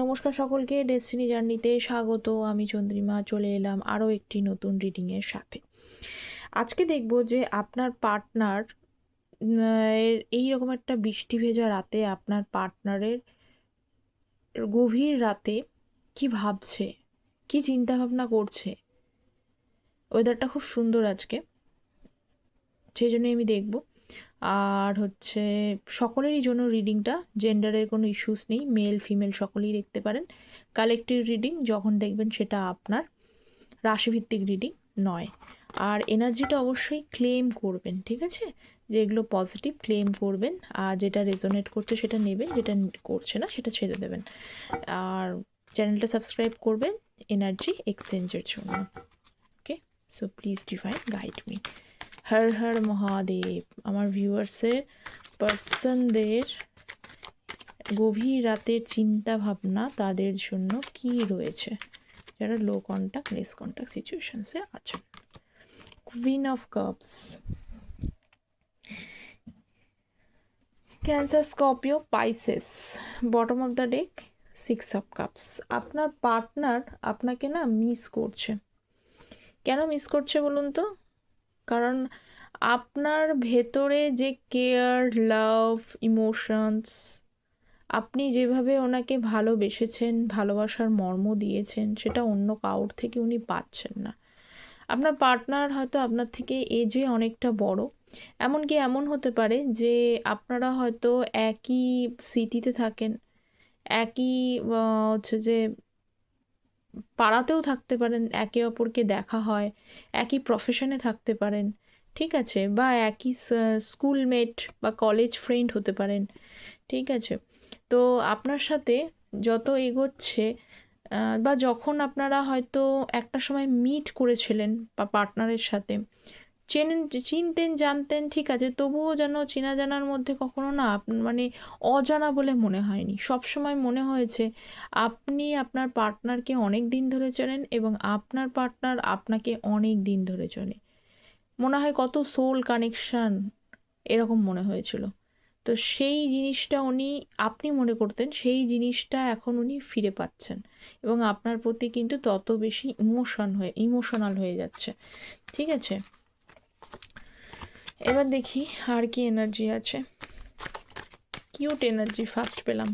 নমস্কার সকলকে ডেস্টিনি জার্নিতে স্বাগত। আমি চন্দ্রিমা, চলে এলাম আরও একটি নতুন রিডিংয়ের সাথে। আজকে দেখব যে আপনার পার্টনার এই রকম একটা বৃষ্টি ভেজা রাতে আপনার পার্টনারের গভীর রাতে কি ভাবছে, কি চিন্তা ভাবনা করছে ওয়েদারটা খুব সুন্দর আজকে, সেই জন্যই আমি দেখব। আর হচ্ছে সকলেরই জন্য রিডিংটা জেন্ডারের কোনো ইস্যুস নেই মেল ফিমেল সকলেই দেখতে পারেন। কালেকটিভ রিডিং যখন দেখবেন সেটা আপনার রাশিভিত্তিক রিডিং নয়। আর এনার্জিটা অবশ্যই ক্লেম করবেন, ঠিক আছে? যেগুলো পজিটিভ ক্লেম করবেন, আর যেটা রেজোনেট করছে সেটা নেবেন, যেটা করছে না সেটা ছেড়ে দেবেন। আর চ্যানেলটা সাবস্ক্রাইব করবেন এনার্জি এক্সচেঞ্জের জন্য। Okay so please divine guide me Har Har Mahadev. আমার ভিউয়ার্সের পার্সনদের গভীর রাতের চিন্তা ভাবনা তাদের জন্য কি রয়েছে? যারা লো কন্ট্যাক্ট লেস কন্ট্যাক্ট সিচুয়েশনসে আছেন। Queen of cups Cancer Scorpio Pisces bottom of the deck six of cups আপনার পার্টনার আপনাকে না মিস করছে। কেন মিস করছে বলুন তো? কারণ আপনার ভেতরে যে কেয়ার, লাভ, ইমোশনস, আপনি যেভাবে ওনাকে ভালোবেসেছেন, ভালোবাসার মর্ম দিয়েছেন, সেটা অন্য কাউর থেকে উনি পাচ্ছেন না। আপনার পার্টনার হয়তো আপনার থেকে এজে অনেকটা বড়। এমনকি এমন হতে পারে যে আপনারা হয়তো একই সিটিতে থাকেন, একই হচ্ছে যে পাড়াতেও থাকতে পারেন, একে অপরকে দেখা হয়, একই প্রফেশনে থাকতে পারেন, ঠিক আছে? বা একই স্কুলমেট বা কলেজ ফ্রেন্ড হতে পারেন, ঠিক আছে? তো আপনার সাথে যত এগোচ্ছে বা যখন আপনারা হয়তো একটা সময় মিট করেছিলেন বা পার্টনারের সাথে চেনেন, চিনতেন, জানতেন, ঠিক আছে, তবুও যেন চেনা জানার মধ্যে কখনো না মানে অজানা বলে মনে হয়নি। সব সময় মনে হয়েছে, আপনি আপনার পার্টনারকে অনেক দিন ধরে চেনেন এবং আপনার পার্টনার আপনাকে অনেক দিন ধরে চেনে। মনে হয় কত সোল কানেকশান এরকম মনে হয়েছিল। তো সেই জিনিসটা উনি, আপনি মনে করতেন, সেই জিনিসটা এখন উনি ফিরে পাচ্ছেন এবং আপনার প্রতি কিন্তু তত বেশি ইমোশন হয়ে ইমোশনাল হয়ে যাচ্ছে। ঠিক আছে? এবার দেখি আর কি এনার্জি আছে। কিউট এনার্জি ফার্স্ট পেলাম।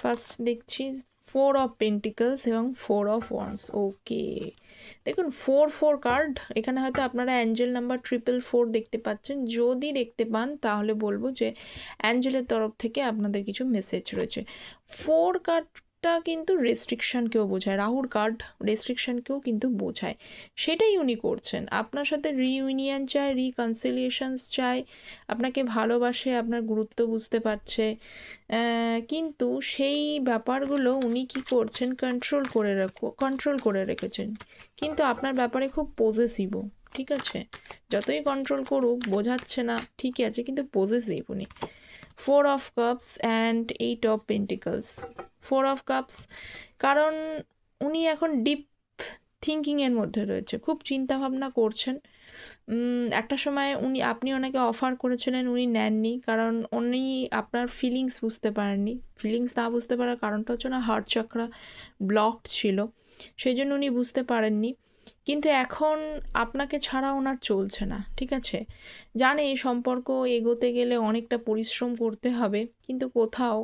ফার্স্ট দেখছি ফোর অফ পেন্টিকলস এবং ফোর অফ ওয়ান্স ওকে দেখুন ফোর ফোর কার্ড এখানে হয়তো আপনারা অ্যাঞ্জেল নাম্বার ট্রিপল ফোর দেখতে পাচ্ছেন। যদি দেখতে পান, তাহলে বলব যে অ্যাঞ্জেলের তরফ থেকে আপনাদের কিছু মেসেজ রয়েছে। ফোর কার্ড টা কিন্তু রেস্ট্রিকশানকেও বোঝায়। রাহুর কার্ড রেস্ট্রিকশানকেও কিন্তু বোঝায়। সেটাই উনি করছেন। আপনার সাথে রিইউনিয়ন চায় রিকনসিলিয়েশনস চায়, আপনাকে ভালোবাসে, আপনার গুরুত্ব বুঝতে পারছে। কিন্তু সেই ব্যাপারগুলো উনি কি করছেন কন্ট্রোল করে রাখো কন্ট্রোল করে রেখেছেন। কিন্তু আপনার ব্যাপারে খুব পজেসিভও ঠিক আছে? যতই কন্ট্রোল করুক, বোঝাচ্ছে না, ঠিকই আছে, কিন্তু পজেসিভ উনি। Four of cups and eight of pentacles four of cups কারণ উনি এখন ডিপ থিঙ্কিংয়ের মধ্যে রয়েছে, খুব চিন্তা ভাবনা করছেন। একটা সময় উনি, আপনি ওনাকে অফার করেছিলেন, উনি নেননি, কারণ উনি আপনার ফিলিংস বুঝতে পারেননি। ফিলিংস না বুঝতে পারার কারণটা হচ্ছে না হার্ট চক্রা ব্লকড ছিল, সেই জন্য উনি বুঝতে পারেননি। কিন্তু এখন আপনাকে ছাড়া ওনার চলছে না, ঠিক আছে? জানে এই সম্পর্ক এগোতে গেলে অনেকটা পরিশ্রম করতে হবে, কিন্তু কোথাও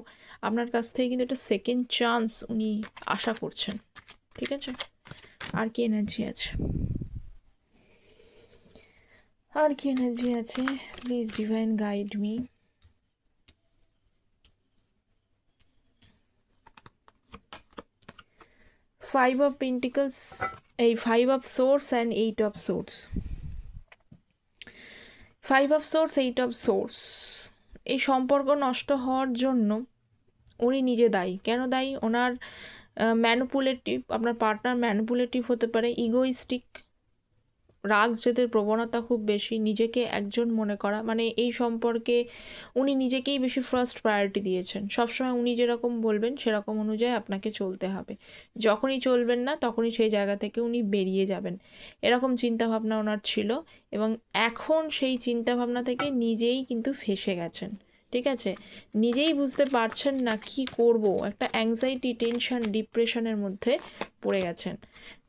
আপনার কাছ থেকে কিন্তু একটা সেকেন্ড চান্স উনি আশা করছেন, ঠিক আছে? আর কি এনার্জি আছে? আর কি এনার্জি আছে? Please divine guide me five of pentacles এই five of swords and eight of swords five of swords eight of swords এই সম্পর্ক নষ্ট হওয়ার জন্য উনি নিজে দায়ী। কেন দায়ী? ওনার ম্যানুপুলেটিভ আপনার পার্টনার ম্যানুপুলেটিভ হতে পারে ইগোইস্টিক রাগ, জেদের প্রবণতা খুব বেশি, নিজেকে একজন মনে করা মানে এই সম্পর্কে উনি নিজেকেই বেশি ফার্স্ট প্রায়োরিটি দিয়েছেন। সবসময় উনি যেরকম বলবেন, সেরকম অনুযায়ী আপনাকে চলতে হবে। যখনই চলবেন না, তখনই সেই জায়গা থেকে উনি বেরিয়ে যাবেন। এরকম চিন্তাভাবনা ওনার ছিল এবং এখন সেই চিন্তাভাবনা থেকে নিজেই কিন্তু ফেসে গেছেন। ঠিক আছে? নিজেই বুঝতে পারছেন না কি করব। একটা অ্যাংজাইটি টেনশন ডিপ্রেশনের মধ্যে পড়ে গেছেন।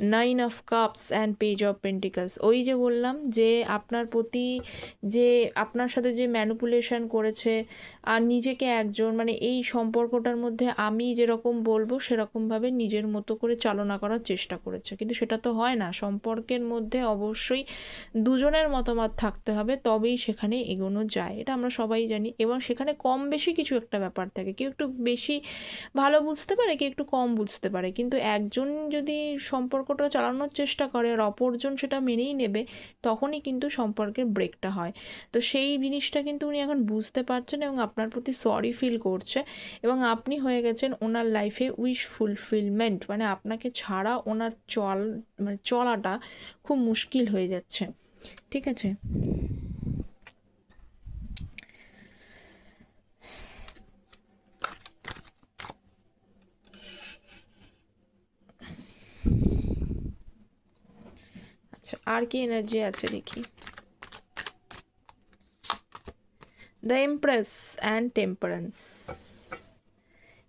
Nine of cups and page of pentacles ওই যে বললাম যে আপনার প্রতি যে আপনার সাথে যে ম্যানুপুলেশন করেছে আর নিজেকে একজন মানে এই সম্পর্কটার মধ্যে আমি যেরকম বলব সেরকমভাবে নিজের মতো করে চালনা করার চেষ্টা করেছে। কিন্তু সেটা তো হয় না। সম্পর্কের মধ্যে অবশ্যই দুজনের মতামত থাকতে হবে, তবেই সেখানে এগোনো যায়। এটা আমরা সবাই জানি। এবং সেখানে কম বেশি কিছু একটা ব্যাপার থাকে। কেউ একটু বেশি ভালো বুঝতে পারে, কেউ একটু কম বুঝতে পারে। কিন্তু একজন যদি সম্পর্কটা চালানোর চেষ্টা করে আর অপরজন সেটা মেনেই নেবে, তখনই কিন্তু সম্পর্কের ব্রেকটা হয়। তো সেই জিনিসটা কিন্তু উনি এখন বুঝতে পারছেন এবং আপনার প্রতি সরি ফিল করছে এবং আপনি হয়ে গেছেন ওনার লাইফে উইশ ফুলফিলমেন্ট মানে আপনাকে ছাড়া ওনার চল মানে চলাটা খুব মুশকিল হয়ে যাচ্ছে। ঠিক আছে? আচ্ছা আর কি এনার্জি আছে দেখি। The empress and temperance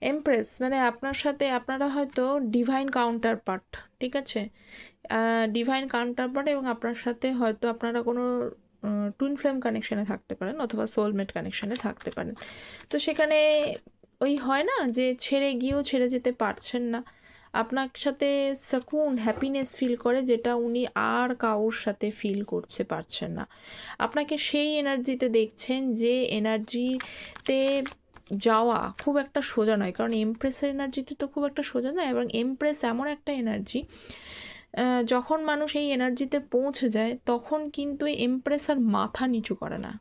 empress মানে আপনার সাথে আপনারা হয়তো ডিভাইন কাউন্টার পার্ট ঠিক আছে? ডিভাইন কাউন্টার পার্ট এবং আপনার সাথে হয়তো আপনারা কোনো টুইন ফ্লেম কানেকশানে থাকতে পারেন অথবা সোলমেট কানেকশানে থাকতে পারেন। তো সেখানে ওই হয় না যে ছেড়ে গিয়েও ছেড়ে যেতে পারছেন না। আপনার সাথে সাকুন হ্যাপিনেস ফিল করে যেটা উনি আর কাউর সাথে ফিল করতে পারছেন না। আপনাকে সেই এনার্জিতে দেখছেন যে এনার্জিতে যাওয়া খুব একটা সোজা নয়, কারণ এমপ্রেসের এনার্জিতে তো খুব একটা সোজা নয় এবং এমপ্রেস এমন একটা এনার্জি যখন মানুষ এই এনার্জিতে পৌঁছে যায় তখন কিন্তু এমপ্রেস আর মাথা নিচু করে না।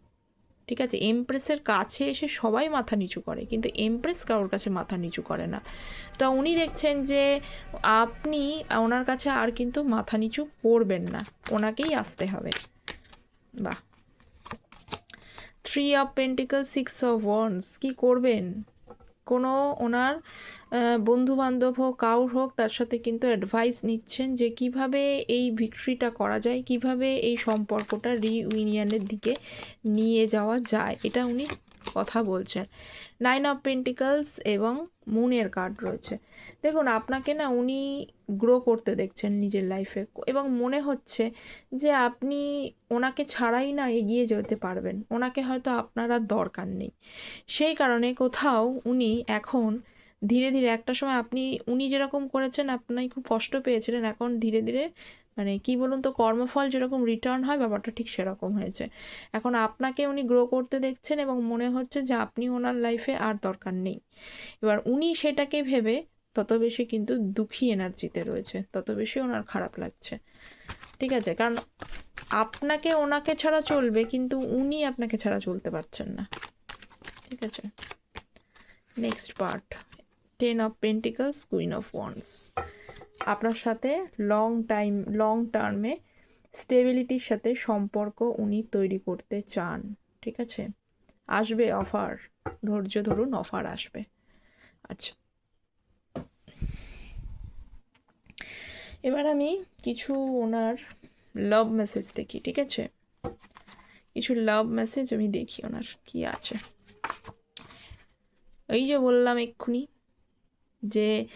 ঠিক আছে? এমপ্রেসের কাছে এসে সবাই মাথা নিচু করে, কিন্তু এমপ্রেস কারোর কাছে মাথা নিচু করে না। তা উনি দেখছেন যে, আপনি, ওনার কাছে আর কিন্তু মাথা নিচু করবেন না, ওনাকেই আসতে হবে। বাহ। Three of pentacle six of wands কী করবেন? কোনো ওনার বন্ধু বান্ধব হোক, কাউর হোক, তার সাথে কিন্তু অ্যাডভাইস নিচ্ছেন যে কীভাবে এই ভিক্ট্রিটা করা যায়, কীভাবে এই সম্পর্কটা রিউনিয়নের দিকে নিয়ে যাওয়া যায়। এটা উনি কথা বলছেন। নাইন অফ পেন্টিকলস এবং মুনের কার্ড রয়েছে। দেখুন, আপনাকে না উনি গ্রো করতে দেখছেন নিজের লাইফে এবং মনে হচ্ছে যে আপনি ওনাকে ছাড়াই না এগিয়ে যেতে পারবেন। ওনাকে হয়তো আপনার আর দরকার নেই। সেই কারণে কোথাও উনি এখন ধীরে ধীরে একটা সময় আপনি, উনি যেরকম করেছেন, আপনি খুব কষ্ট পেয়েছিলেন। এখন ধীরে ধীরে মানে কি বলুন তো, কর্মফল যেরকম রিটার্ন হয়, ব্যাপারটা ঠিক সেরকম হয়েছে। এখন আপনাকে উনি গ্রো করতে দেখছেন এবং মনে হচ্ছে যে আপনি ওনার লাইফে আর দরকার নেই। এবার উনি সেটাকে ভেবে তত বেশি কিন্তু দুঃখী এনার্জিতে রয়েছে, তত বেশি ওনার খারাপ লাগছে। ঠিক আছে? কারণ আপনাকে ওনাকে ছাড়া চলবে, কিন্তু উনি আপনাকে ছাড়া চলতে পারছেন না। ঠিক আছে? Next part ten of pentacles queen of wands আপনার সাথে লং টাইম লং টার্মে স্টেবিলিটির সাথে সম্পর্ক উনি তৈরি করতে চান, ঠিক আছে? আসবে অফার ধৈর্য ধরুন অফার আসবে। আচ্ছা। এবার আমি কিছু ওনার লাভ মেসেজ দেখি, ঠিক আছে? কিছু লাভ মেসেজ আমি দেখি ওনার কি আছে। এই যে বললাম এক্ষুনি যে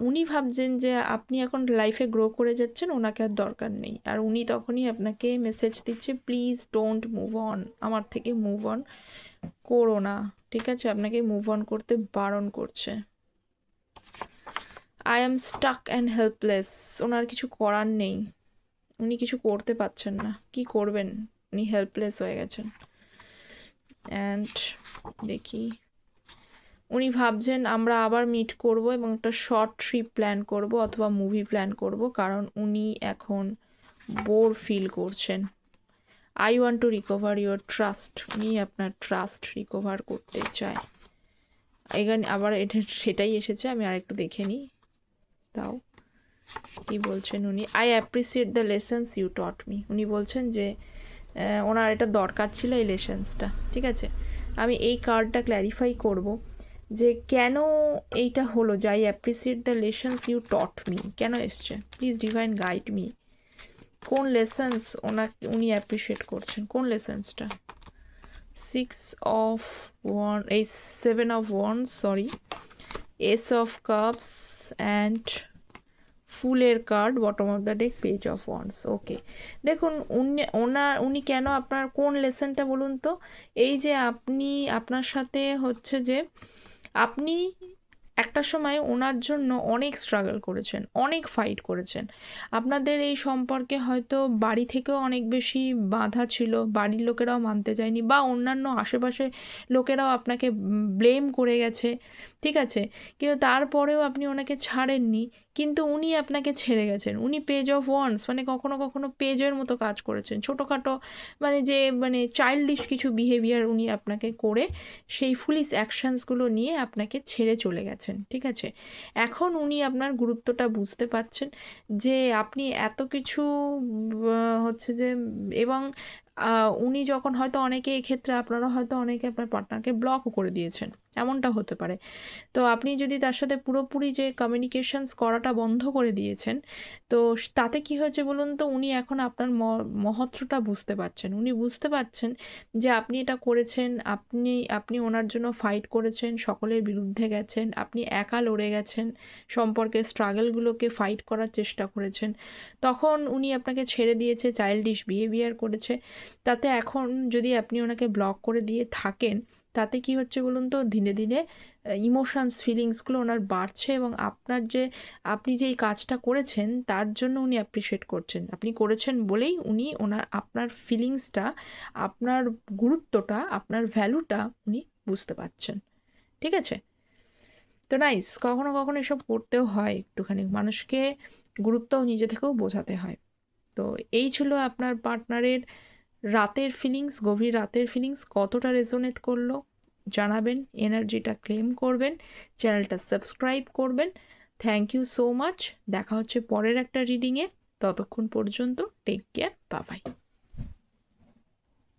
উনি ভাবছেন যে আপনি এখন লাইফে গ্রো করে যাচ্ছেন, ওনাকে আর দরকার নেই। আর উনি তখনই আপনাকে মেসেজ দিচ্ছে প্লিজ ডোন্ট মুভ অন আমার থেকে মুভ অন করো না, ঠিক আছে? আপনাকে মুভ অন করতে বারণ করছে। I am stuck and helpless ওনার কিছু করার নেই। উনি কিছু করতে পারছেন না। কি করবেন? উনি হেল্পলেস হয়ে গেছেন। অ্যান্ড দেখি। উনি ভাবছেন আমরা আবার মিট করব এবং একটা শর্ট ট্রিপ প্ল্যান করব অথবা মুভি প্ল্যান করব, কারণ উনি এখন বোর ফিল করছেন। I want to recover your trust উনি আপনার ট্রাস্ট রিকভার করতে চায়। এখানে আবার এটা, সেটাই এসেছে, আমি আরেকটু দেখে নিই। তাও, কি বলছেন উনি? I appreciate the lessons you taught me উনি বলছেন যে ওনার এটা দরকার ছিল এই লেসন্সটা ঠিক আছে? আমি এই কার্ডটা ক্ল্যারিফাই করব। যে কেন এইটা হলো, যে I appreciate the lessons you taught me কেন এসছে? প্লিজ ডিভাইন গাইড মি কোন লেসন্স ওনাকে, উনি অ্যাপ্রিসিয়েট করছেন? কোন লেসন্সটা সিক্স অফ ওয়ান এই seven of wand sorry ace of cups and ফুলের card bottom of the deck page of wands okay দেখুন, উনি ওনার উনি কেন আপনার, কোন লেসনটা বলুন তো? এই যে আপনি, আপনার সাথে হচ্ছে যে আপনি একটা সময় ওনার জন্য অনেক স্ট্রাগল করেছেন, অনেক ফাইট করেছেন। আপনাদের এই সম্পর্কে হয়তো বাড়ি থেকেও অনেক বেশি বাধা ছিল, বাড়ির লোকেরাও মানতে চায়নি বা অন্যান্য আশেপাশে লোকেরাও আপনাকে ব্লেম করে গেছে, ঠিক আছে? কিন্তু তারপরেও আপনি ওনাকে ছাড়েননি। কিন্তু উনি আপনাকে ছেড়ে গেছেন। উনি পেজ অফ ওয়ান্স মানে কখনো কখনো পেজের মতো কাজ করেছেন। ছোটোখাটো মানে যে মানে চাইল্ডিশ কিছু বিহেভিয়ার উনি আপনাকে করে সেই ফুলিশ অ্যাকশানসগুলো নিয়ে আপনাকে ছেড়ে চলে গেছেন, ঠিক আছে? এখন উনি আপনার গুরুত্বটা বুঝতে পারছেন যে আপনি এত কিছু হচ্ছে যে, এবং উনি যখন হয়তো অনেকে এক্ষেত্রে আপনারা হয়তো অনেকে আপনার পার্টনারকে ব্লকও করে দিয়েছেন। এমনটা হতে পারে। তো আপনি যদি তার সাথে পুরোপুরি যে কমিউনিকেশনস করাটা বন্ধ করে দিয়েছেন, তো তাতে কি হয়েছে বলুন তো? উনি এখন আপনার মহত্বটা বুঝতে পারছেন। উনি বুঝতে পারছেন যে আপনি এটা করেছেন, আপনি আপনি ওনার জন্য ফাইট করেছেন, সকলের বিরুদ্ধে গেছেন, আপনি একা লড়ে গেছেন, সম্পর্কে স্ট্রাগলগুলোকে ফাইট করার চেষ্টা করেছেন। তখন উনি আপনাকে ছেড়ে দিয়েছে চাইল্ডিশ বিহেভিয়ার করেছে। তাতে এখন যদি আপনি ওনাকে ব্লক করে দিয়ে থাকেন তাতে কি হচ্ছে বলুন তো? দিনে দিনে ইমোশনস ফিলিংসগুলো ওনার বাড়ছে এবং আপনার যে, আপনি যে এই কাজটা করেছেন, তার জন্য উনি অ্যাপ্রিসিয়েট করছেন। আপনি করেছেন বলেই উনি ওনার, আপনার ফিলিংসটা আপনার গুরুত্বটা, আপনার ভ্যালুটা উনি বুঝতে পারছেন। ঠিক আছে? তো নাইস কখনো কখনো এসব করতেও হয় একটুখানি। মানুষকে গুরুত্ব নিজে থেকেও বোঝাতে হয়। তো এই ছিল আপনার পার্টনারের রাতের ফিলিংস গভীর রাতের ফিলিংস কতটা রেজোনেট করল জানাবেন এনার্জিটা ক্লেম করবেন চ্যানেলটা সাবস্ক্রাইব করবেন। থ্যাংক ইউ সো মাচ দেখা হচ্ছে পরের একটা রিডিংয়ে ততক্ষণ পর্যন্ত টেক কেয়ার বাবাই